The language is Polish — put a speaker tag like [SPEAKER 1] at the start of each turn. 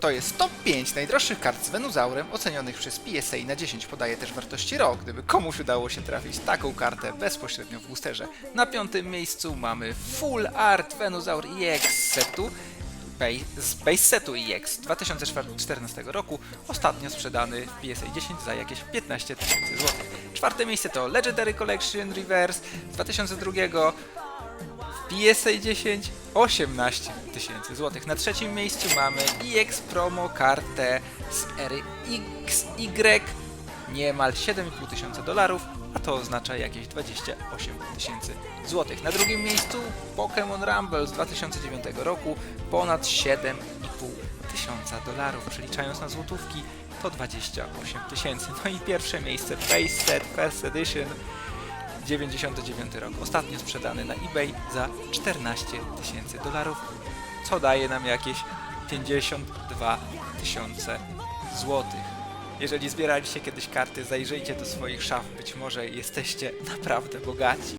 [SPEAKER 1] To jest top 5 najdroższych kart z Venusaurem ocenionych przez PSA na 10. Podaje też wartości RO, gdyby komuś udało się trafić taką kartę bezpośrednio w boosterze. Na piątym miejscu mamy Full Art Venusaur EX setu z base setu EX z 2014 roku, ostatnio sprzedany w PSA 10 za jakieś 15 tysięcy złotych. Czwarte miejsce to Legendary Collection Reverse z 2002 w PSA 10 18 tysięcy złotych. Na trzecim miejscu mamy EX Promo kartę z ery XY niemal 7,5 tysiąca dolarów, a to oznacza jakieś 28 tysięcy złotych. Na drugim miejscu Pokémon Rumble z 2009 roku ponad 7,5 tysiąca dolarów. Przeliczając na złotówki to 28 tysięcy. No i pierwsze miejsce Base Set First Edition 99 rok. Ostatnio sprzedany na eBay za 14 tysięcy dolarów, co daje nam jakieś 52 tysiące złotych. Jeżeli zbieraliście kiedyś karty, zajrzyjcie do swoich szaf, być może jesteście naprawdę bogaci.